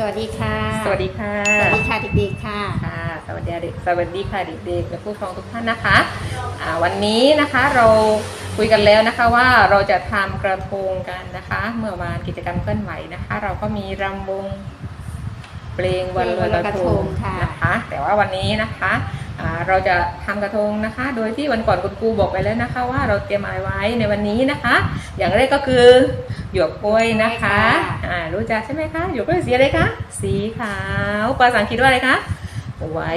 สวัสดีค่ะ สวัสดีค่ะ สวัสดีค่ะเด็กๆค่ะ ค่ะ สวัสดีเด็กสวัสดีค่ะเด็กๆและผู้ปกครองทุกท่านนะคะอ่าวันนี้นะคะเราคุยกันแล้วนะคะว่าเราจะทำกระทงกันนะคะ เมื่อวานกิจกรรมเคลื่อนไหวนะคะ เราก็มีรำวงเพลงวันลอยกระทงค่ะนะคะ แต่ว่าวันนี้นะคะอ่า เราจะทำกระทงนะคะ โดยที่วันก่อนคุณครูบอกไปแล้วนะคะ ว่าเราเตรียมอะไรไว้ในวันนี้นะคะ อย่างแรกก็คือหยวกกล้วยนะคะใช่ค่ะอ่ารู้จักใช่ไหมคะหยวกกล้วยสีอะไรคะสีขาวภาษาอังกฤษว่าอะไรคะไว้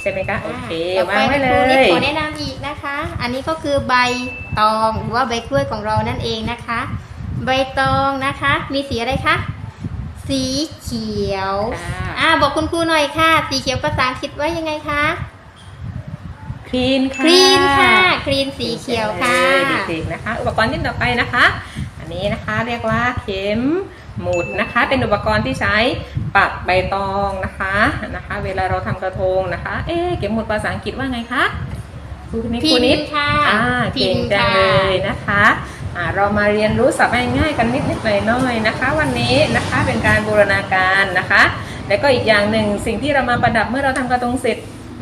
ใช่ไหมคะโอเคต่อปวางไว้เลครูนิดยขอแนะนำอีกนะคะ อันนี้ก็คือใบตองหรือว่าใบกล้วยของเรานั่นเองนะคะ ใบตองนะคะ มีสีอะไรคะสีเขียวค่ะอ่าบอกคุณครูหน่อยค่ะ สีเขียวภาษาอังกฤษว่ายังไงคะ คลีนค่ะคลีนค่ะคลีนสีเขียวค่ะเด็กๆนะคะ อุปกรณ์ที่ต่อไปนะคะ อันนี้นะคะเรียกว่าเข็มหมุดนะคะ เป็นอุปกรณ์ที่ใช้ปักใบตองนะคะนะคะ เวลาเราทำกระทงนะคะ เอ๊ะเข็มหมุดภาษาอังกฤษว่าไงคะครูนิดพิครูนนิดค่ะอ่าพิเก่นงจังค่ะเลยนะคะอ่าเรามาเรียนรู้ศัพท์ง่ายๆกันนิดๆหน่อยๆนะคะ วันนี้นะคะเป็นการบูรณาการนะคะ แล้วก็อีกอย่างหนึ่งสิ่งที่เรามาประดับเมื่อเราทำกระทงเสร็จ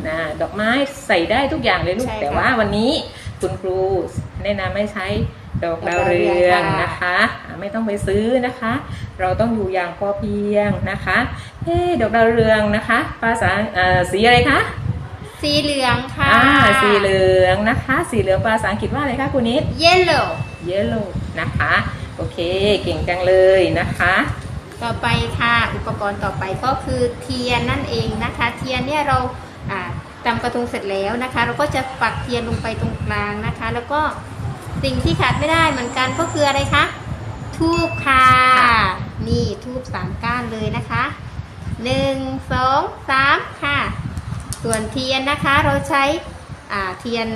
นะดอกไม้ใส่ได้ทุกอย่างเลยลูก ใช่ค่ะ แต่ว่าวันนี้คุณครูแนะนำให้ใช้ดอกดาวเรืองนะคะอ่าไม่ต้องไปซื้อนะคะ เราต้องอยู่อย่างพอเพียงนะคะเอ๊ะดอกดาวเรืองนะคะ ภาษาเอ่อสีอะไรคะ สีเหลืองค่ะ อ่าสีเหลืองนะคะ สีเหลืองภาษาอังกฤษว่าอะไรคะคุณนิด yellow yellow นะคะ โอเค เก่งจังเลยนะคะ ต่อไปค่ะ อุปกรณ์ต่อไปก็คือเทียนนั่นเองนะคะ เทียนเนี่ยเราอ่า ตำกระทงเสร็จแล้วนะคะ เราก็จะปักเทียนลงไปตรงกลางนะคะ แล้วก็สิ่งที่ขาดไม่ได้เหมือนกันก็คืออะไรคะทูบค่ะนี่ทูบสามก้านเลยนะคะหนึ่งสองสามค่ะ ส่วนเทียนนะคะเราใช้อ่าเทียน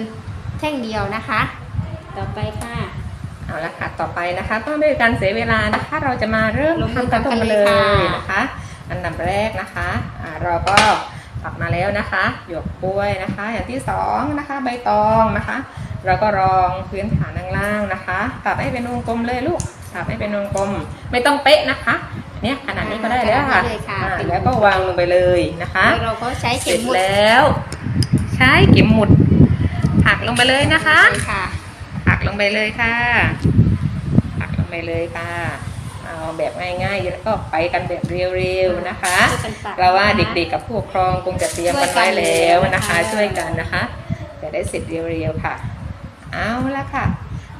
แท่งเดียวนะคะ ต่อไปค่ะเอาละค่ะต่อไปนะคะก็ไม่เป็นการเสียเวลานะคะ เราจะมาเริ่มลงมือทำกระทงทำกันกันเลเลยค่ะยนะคะ อันดับแรกนะคะอ่าเราก็ ปักมาแล้วนะคะหยวกกล้วยนะคะ อย่างที่สองนะคะ ใบตองนะคะ เราก็รองพื้นฐานล่างๆนะคะ ตัดให้เป็นวงกลมเลยลูกตัดให้เป็นวงกลม ไม่ต้องเป๊ะนะคะเนี่ยขนาดนี้ก็ได้แล้วค่ะขนาดนี้เลยค่ะอ่าเป็นแล้วก็วางลงไปเลยนะคะแล้วเราก็ใช้เสเข็ร็มจหมุดแล้ว ใช้เข็มหมุดหักลงไปเลยนะคะค่ะหักลงไปเลยค่ะหักลงไปเลยค่ะ เอาแบบง่ายๆ แล้วก็ไปกันแบบเร็วๆนะคะช่วยกันตัดเราว่าเด็กๆกับผู้ปกครองคงจะเตรียมกันไว้แล้วนะคะ ช่ช่ววยยกักันนนะคะนะคะจะได้เสร็จเร็วๆค่ะ เอาละค่ะ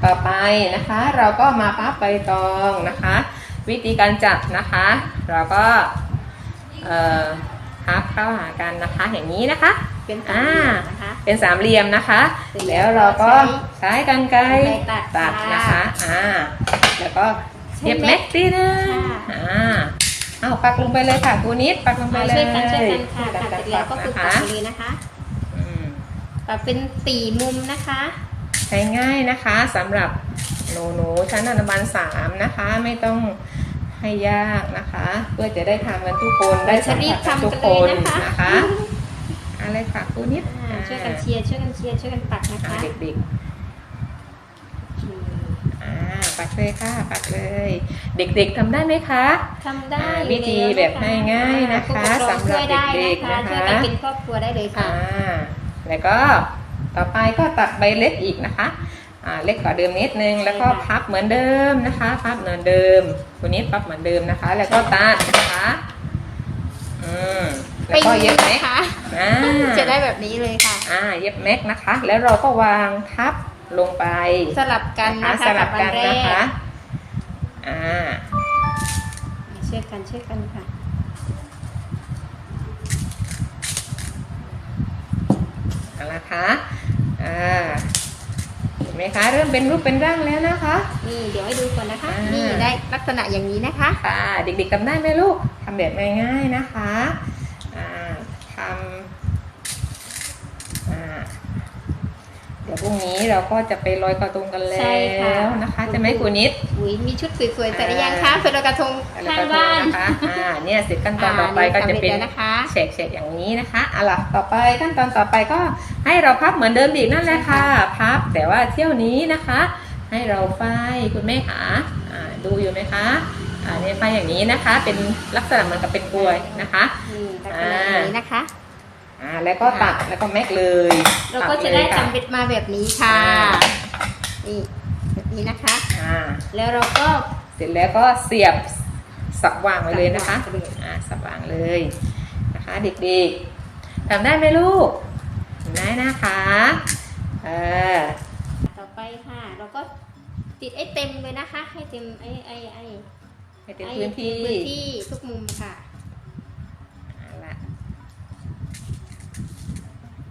ต่อไปนะคะ เราก็มาพับใบตองนะคะ วิธีการจับนะคะ เราก็เอ่อพับเข้าหากันนะคะอย่างนี้นะคะเป็นสามเหลี่ยมนะคะ เป็นสามเหลี่ยมนะคะเสร็จแล้แล้ววเราก็ใช้ใช้กันไกรกรรไกรตัดตัดค่ะนะคะ อ่า แล้วก็ใช้ เย็บแม็แม็กกซี่นะค่ะอ่าเอาปักลงไปเลยค่ะครูนิดปักลงไปมาเลยช่วยกันช่วยกันค่ะช่วยตัดเสร็จแล้วก็คือนะตัดคะไปเลยนะคะอืมตัดเป็นสี่มุมนะคะ ใช้ง่ายนะคะสำหรับหนูหนูๆชั้นอนุบาลสามนะคะไม่ต้องให้ยากนะคะ เพื่อจะได้ทำกันทุกคนได้สัมผัสกันทุกคนจะรีบทำกันเลยนะคะนะคะอะไรค่ะครูนิดอ่าช่วยกันเชียร์ช่วยกันเชียร์ช่วยกันปักนะอ่าคะเด็กๆอ่า ปักเลยค่ะ ปักเลย เด็กๆทำได้ไหมคะ ทำได้อ่าวิธีแบบง่ายๆนะคะผู้ปกครองสำหรับช่วยได้เด็กนะๆคะนะคะ ช่วยกันเป็นครอบครัวได้เลยค่ะ อ่าแล้วก็ต่อไปก็ตัดใบเล็กอีกนะคะอ่าเล็กกว่าเดิมนิดนึงแล้วก็ใช่ค่ะ พับเหมือนเดิมนะคะพับเหมือนเดิมคุณนิดพับเหมือนเดิมนะคะ แล้วก็ตัดนะคะอืมแล้วก็เย็บไหมนะคะอ่าจะได้แบบนี้เลยค่ะ อ่าเย็บแม็กนะคะ แล้วเราก็วางทับ ลงไปสลับกันนะคะสลับกันอันะแรคะอ่าช่วยกันช่วยกันค่ะเอาละคะอ่าเห็นไหมคะ เริ่มเป็นรูปเป็นร่างแล้วนะคะ นี่เดี๋ยวให้ดูก่อนนะคะอ่านี่นี่ได้ลักษณะอย่างนี้นะคะค่ะเด็กๆทำได้ไหมลูกทำแบบง่ายๆนะคะอ่าทำอ่าเดี๋ยว พรุ่งนี้เราก็จะไปลอยกระทงกันใช่แล้ค่ะวนะคะจะไหมครูนิด อุ้ยมีชุดสวยๆแต่ละอย่างอ่าคะเป็นลอยกระทงลอยข้างกระทงบ้านนะคะอ่าเนี่ยเสร็จขั้นตอนต่อไปก็จะเป็น อ่านี่สำเร็จแล้วนะคะ เฉกๆอย่างนี้นะคะเอาล่ะต่อไปขั้นตอนต่อไปก็ให้เราพับเหมือนเดิมอีกนั่นแหละค่ะ พับแต่ว่าเที่ยวนี้นะคะ ให้เราไฟคุณแม่ขาอ่าดูอยู่ไหมคะออันนี้ไปอย่างนี้นะคะ เป็นลักษณะเหมือนกับเป็นกลวยนะคะนี่ลักษณะอย่างนี้นะคะ อ่าแล้วก็ตัดแล้วก็แม็กเลยเราก็จะได้ตัเลยค่สำเร็จมาแบบนี้ค่ะอ่านี่แบบนี้นะคะ อ่าแล้วเราก็เสร็จแล้วก็เสียบสับวางไว้เลยนะคะสับวางไปเลยอ่าสับวางเลยนะคะ เด็กๆทำได้ไหมลูกทำได้นะคะเออต่อไปค่ะเราก็ติดไอ้เต็มเลยนะคะ ให้เต็มไอ้ไอ้ไอ้ให้เต็มพื้นที่พื้นที่ทุกมุมค่ะ เอาละ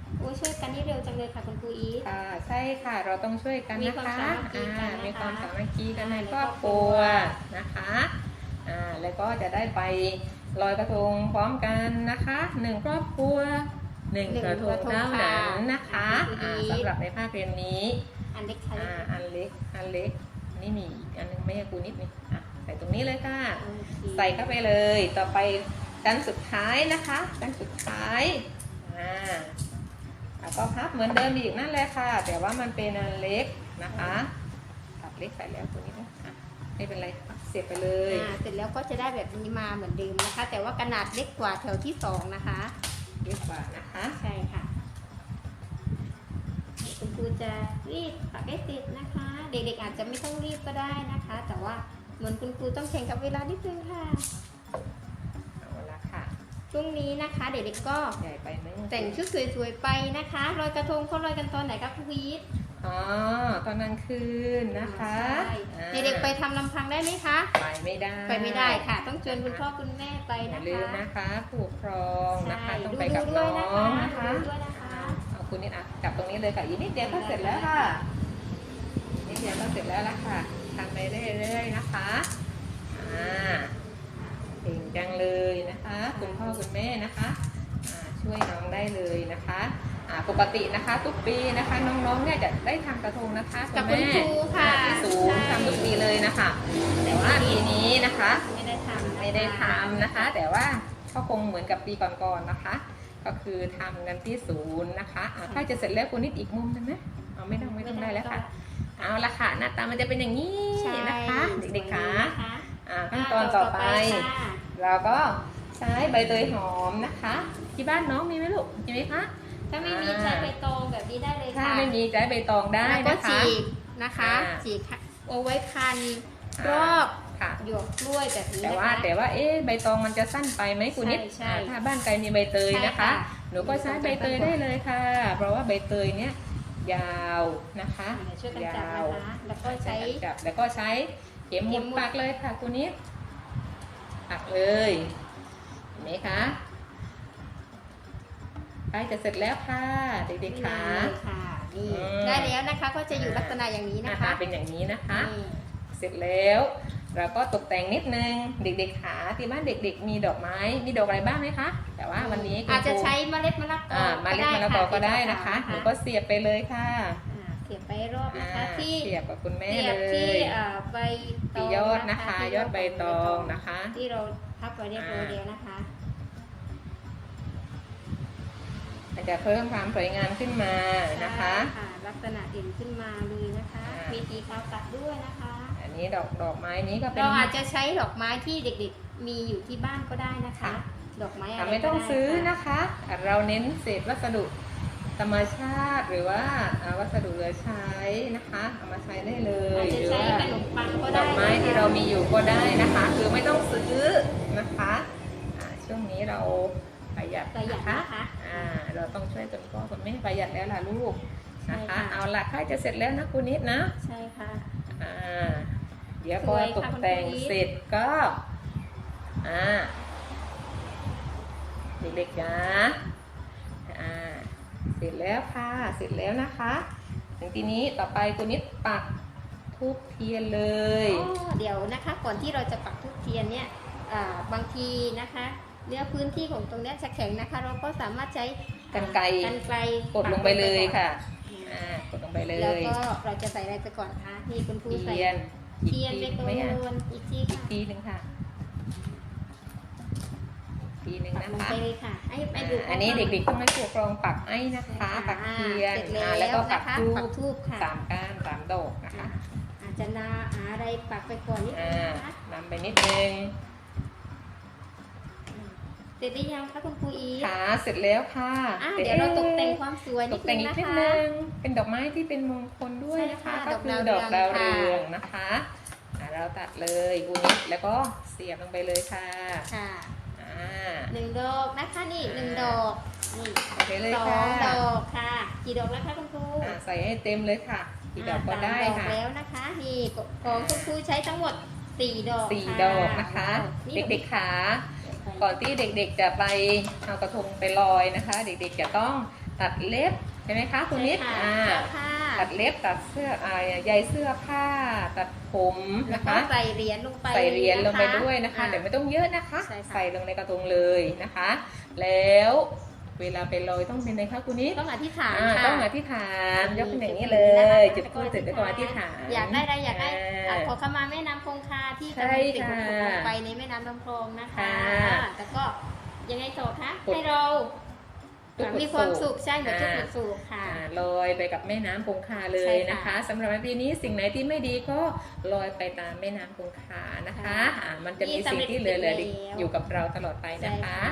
โอ้ย ช่วยกันนี่เร็วจังเลยค่ะคุณครูอีท ค่ะใช่ค่ะเราต้องช่วยกันมีนะความคะสามัคคีกันนะคะอ่ามีความสามัคคีกันในในครอบคครอบครัรัววนะคะอ่าแล้วก็จะได้ไปลอยกระทงพร้อมกันนะคะหนึ่งครอบครัวหนึ่งกระทงเท่านั้นนะคะอ่าสำหรับในภาคเรียนนี้อันเล็กใช้อ่าอันเล็กอันเล็กนี่มีอีกอันนึงไม่ให้กูนิดนึงอะใส่ตรงนี้เลยค่ะ โอเคใส่เข้าไปเลย ต่อไปด้านสุดท้ายนะคะด้านสุดท้ายอ่าแล้วก็พับ เหมือนเดิมอีกนั่นแหละค่ะ แต่ว่ามันเป็นอันเล็กนะคะตัดเล็กใส่แล้วตัวนี้นะอะไม่เป็นไรเสียบไปเลย อ่าเสร็จแล้วก็จะได้แบบนี้มาเหมือนเดิมนะคะ แต่ว่าขนาดเล็กกว่าแถวที่สองนะคะเล็กกว่านะคะ ใช่ค่ะ คุณครูจะรีบปักให้ติดนะคะ เด็กๆอาจจะไม่ต้องรีบก็ได้นะคะ แต่ว่าเหมือนคุณครูต้องแข่งกับเวลานิดนึงค่ะเอาละ ค่ะช่วงนี้นะคะ เด็กๆก็ใหญ่ไปไหมแต่งชุดสวยๆไปนะคะลอยกระทงเขาลอยกันตอนไหนครับคุณพีทอ๋อตอนกลางคืนนะคะใช่อ่าเด็กๆไปทำลำพังได้ไหมคะ ไปไม่ได้ ไปไม่ได้ค่ะ ต้องเชิญคุณพ่อคุณแม่ไปอย่านะลืมคะนะคะผู้ปกครองนะคะใช่ต้องดูไปกับดูน้ด้วยนะอคะงนะคะดูด้วยนะคะเอาคุณนิดอะจับตรงนี้เลยค่ะอีกนิดเดียวก็เสร็จแล้วค่ะนิดเดียวก็เสร็จแล้วละค่ะทำไปเรื่อยๆนะคะอ่าเก่งจังเลยนะคะคุณพ่อคุณแม่นะคะอ่าช่วยน้องได้เลยนะคะอ่าปกตินะคะทุกปีนะคะน้องๆเนี่ยจะได้ทำกระทงนะคะกับณแม่คุณครูค่ะอ่าที่ศูนย์ใช่ทำทุกปีเลยนะคะ แต่ว่าปีนี้นะคะไม่ได้ทำนะคะไม่ได้ทำนะคะ แต่ว่าก็คงเหมือนกับปีก่อนๆนะคะ ก็คือทำกันที่ศูนย์นะคะอะถ้าจะเสร็จแล้วคุณนิดอีกมุมหนึงไหมเอาไม่ต้องไม่ต้องได้แล้วค่ะ เอาละค่ะหน้าตามันจะเป็นอย่างนี้ใช่นะคะเด็กๆคะนะคะอ่าขั้นตอนต่อไปค่ะ เราก็ใช้ใบเตยหอมนะคะ ที่บ้านน้องมีไหมลูกมีไหมคะถ้าไม่มีใช้ใบตองแบบนี้ได้เลยถ้าค่ะไม่มีใช้ใบตองได้แล้วก็นะคะ ฉีกนะคะอ่า ฉีกเอาไว้พันรอ่าอบค่ะ หยวกกล้วยแบบนี้แต่นะคะว่าแต่ว่าเอ๊ะใบตองมันจะสั้นไปไหมคุณนิดใช่ใช่อ่าถ้าบ้านใครมีใบเตยนะคะใช่ค่ะ หนูก็ใช้ใบเตยได้เลยค่ะ เพราะว่าใบเตยเนี้ยยาวนะคะอ่าช่วยกันจับยาวนะคะแล้วก็ใช้ จับแล้วก็ใช้เข็มหมุเข็ดมหมุดปักเลยค่ะคุณนิด ปักเลยเห็นไหมคะใกล้จะเสร็จแล้วค่ะเด็กๆค่ะนี่ค่ะนี่อืมได้แล้วนะคะ ก็จะอยู่ลักษณะอย่างนี้หน้านะตาคะ เป็นอย่างนี้นะคะนี่เสร็จแล้วเราก็ตกแต่งนิดนึงเด็กๆขาที่บ้านเด็ก ๆ มีดอกไม้มีดอกอะไรบ้างไหมคะ แต่ว่าวันนี้คุณอาจจะครูใช้เมล็ดมะละกออ่ามาเล็ดมะละกอก็ได้นะคะหนูก็เสียบไปเลยค่ะอ่าเสียบไปรอบอ่านะคะ ที่เสียบกับคุณแม่เสียเลบที่ยเอ่อใบตที่องยอดนะคะ ที่ยอดใบตองนะคะ ที่เราพับไว้เรียบร้อยแล้วนะคะอาจจะเพิ่มความสวยงามขึ้นมานะคะค่ะลักษณะเด่นขึ้นมาเลยนะคะ อ่ามี มีสีขาวตัดด้วยนะคะ อันนี้ดอกดอกไม้นี้ก็เป็น เราอาจจะใช้ดอกไม้ที่เด็กๆ มีอยู่ที่บ้านก็ได้นะคะ ค่ะ ดอกไม้อะไรอะไม่ต้องก็ด้ซื้อค่ะนะคะ เราเน้นเศษวัสดุ ธรรมชาติหรือว่าอ่าวัสดุเหลือใช้นะคะเอามาใช้ได้เลยอาจจะหรือใช้ว่าขนมปังก็ดได้อกไม้ที่เรามีอยู่ก็ได้นะคะ คือไม่ต้องซื้อนะคะอ่าช่วงนี้เราประหยัดประหยัดนะคะนะคะอ่าเราต้องช่วยคุณพ่อคุณแม่ประหยัดแล้วล่ะลูกนะใช่คะค่ะเอาละใกล้จะเสร็จแล้วนะคุณนิดนะใช่ค่ะอ่าเดี๋ยวพอสวยตค่ะกแต่งคุณครูอีทเสร็จก็อ่าเด็กๆนะอ่า เสร็จแล้วค่ะ เสร็จแล้วนะคะถึงทีนี้ต่อไปคุณนิดปักทูบเทียนเลยอ๋อเดี๋ยวนะคะ ก่อนที่เราจะปักทุกเทียนเนี่ยอ่าบางทีนะคะเนื้อพื้นที่ของตรงเนี้ยจะแข็งนะคะ เราก็สามารถใช้กรรไกรกันไกลกดลงไปเลยปักค่ะก่อนอ่ากดลงไปเลแล้วยก็เราจะใส่อะไรไปก่อนคะนี่คุณครูใส่เทียนเทียนไปอีกก่ไหมอะอนอีกทีอีกค่ะทีหนึ่งค่ะ ทีหนึ่งปักนะลงคะ ไปเลยค่ะให้ให้อ่าดูอันนี้เด็กๆต้องให้ผู้ปกครองปักไอ้นะคะ ปักเทียนเสร็จอ่าแล้แล้ววก็ปักนะคะทูปับกทูบค่ะสามก้านสามดอกนะคะอ่าจะนาอะไรปักไปก่อนนิดนึอ่างนะคะนำไปนิดนึงเสร็จหรือยังคะคุณครูอีฟค่ะเสร็จแล้วค่ะอะเดี๋ยวเราตกแต่งความสวยตนิดกแต่นึงงอีกนะนิดคะ นึงเป็นดอกไม้ที่เป็นมงคลด้วยนะคะ ใช่ค่ะก็คือดดออกกดาดาววเรืเรืออง งนะคะอะเราตัดเลยกูนิดแล้วก็เสียบลงไปเลยค่ะ ค่ะอ่า หนึ่งดอกนะคะนี่หนึ่งดอกนี่โอเคเลยสอค่ะงดอกค่ะ กี่ดอกแล้วคะคุณครูอ่าใส่ให้เต็มเลยค่ะกี่ดอกก็ได้อ่าสามดอกค่ะ แล้วนะคะนี่ของคุณครูใช้ทั้งหมดสี่ดอกสี่ค่ะดอกนะคะนี่เด็กๆขาก่อนที่เด็กๆจะไปเอากระทงไปลอยนะคะ เด็กๆจะต้องตัดเล็บใช่ไหมคะคุณนิดใช่อ่า ค่ะ ตัดเล็บตัดเสื้ออ่าใยเสื้อผ้า ตัดผมแล้วนะก็คะ ใส่เหรียญลงไปใส่เหรียญลงไปะด้วยนะคะอ่าเดี๋ยวไม่ต้องเยอะนะคะ ใช่ค่ะ ใส่ลงในกระทงเลยนะคะ แล้วเวลาไปลอยต้องเป็นไงคะคุณนิดต้องอธิษฐานอ่าค่ะ ต้องอธิษฐานยกเป็นอย่างนี้เลนะคะยจุดทูบเสร็จแล้วก็อธิษฐานอยากได้อะไรอยากได้อ่าอะขอขมาแม่น้ำคงคาที่ใช่กำลังติดค่ะลงไปในแม่น้ำลำคลองนะคะ ค่ะอ่าแล้วก็ยังไงต่อคะกดให้เรา ทุกข์มีความสุสุขขใช่เหมือนทุกอ่าข์สุขค่ะอ่าลอยไปกับแม่น้ำคงคาเลยนะคะใช่ค่ะสำหรับในปีนี้สิ่งไหนที่ไม่ดีก็ลอยไปตามแม่น้ำคงคานะคะค่ะอ่ามันจะมีนี่สำสิ่งเร็จที่เหลือแล้วๆอยู่กับเราตลอดไปใช่นะคะค่ะ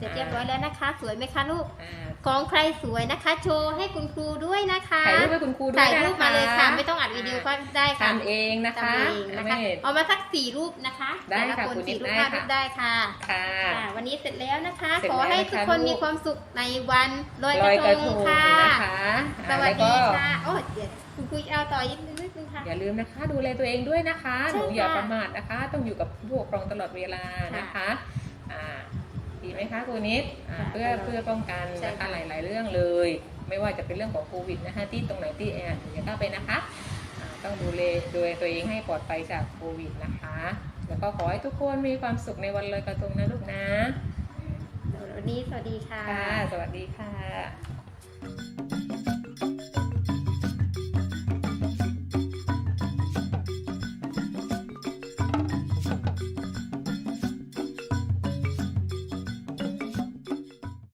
เสร็จเรียบร้อยแล้วนะคะ สวยไหมคะลูกอ่าของใครสวยนะคะ โชว์ให้คุณครูด้วยนะคะถ่ายรูปให้คุณครูด้วยถ่ายนะรูปมาเลยค่ะ ไม่ต้องอัดวิดีโอก็ได้ค่ะทำเองนะคะทำเองนะคะไม่เอามาสักสี่รูปนะคะได้แต่ละค่ะคนคุณนิสี่ดรูปได้ห้าค่ะรูปได้ค่ะค่ะค่ะ วันนี้เสร็จแล้วนะคะเสร็จขอให้แล้วนะคะทุกคนลูกมีความสุขในวันลอยลอยกกระระททงงค่ะนะคะสอ่าวัสแล้วดีก็ค่ะ โอ้เดี๋ยวคุณคุยเอาต่ออีกนิดนึงค่ะอย่าลืมนะคะ ดูแลตัวเองด้วยนะคะใช่หนูอย่าค่ะประมาทนะคะ ต้องอยู่กับผู้ปกครองตลอดเวลานะคะอ่า ดีไหมคะคุณนิดอ่าค่ะเพื่อเพื่อป้องกันใช่นะคะค่ะหลาย ๆ เรื่องเลย ไม่ว่าจะเป็นเรื่องของโควิดนะคะที่ตรงไหนที่แออัดอย่าเข้าไปนะคะอ่าต้องดูแลดูแลตัวเองให้ปลอดภัยจากโควิดนะคะ แล้วก็ขอให้ทุกคนมีความสุขในวันลอยกระทงนะลูกนะ วันนี้สวัสดีค่ะ ค่ะ สวัสดีค่ะ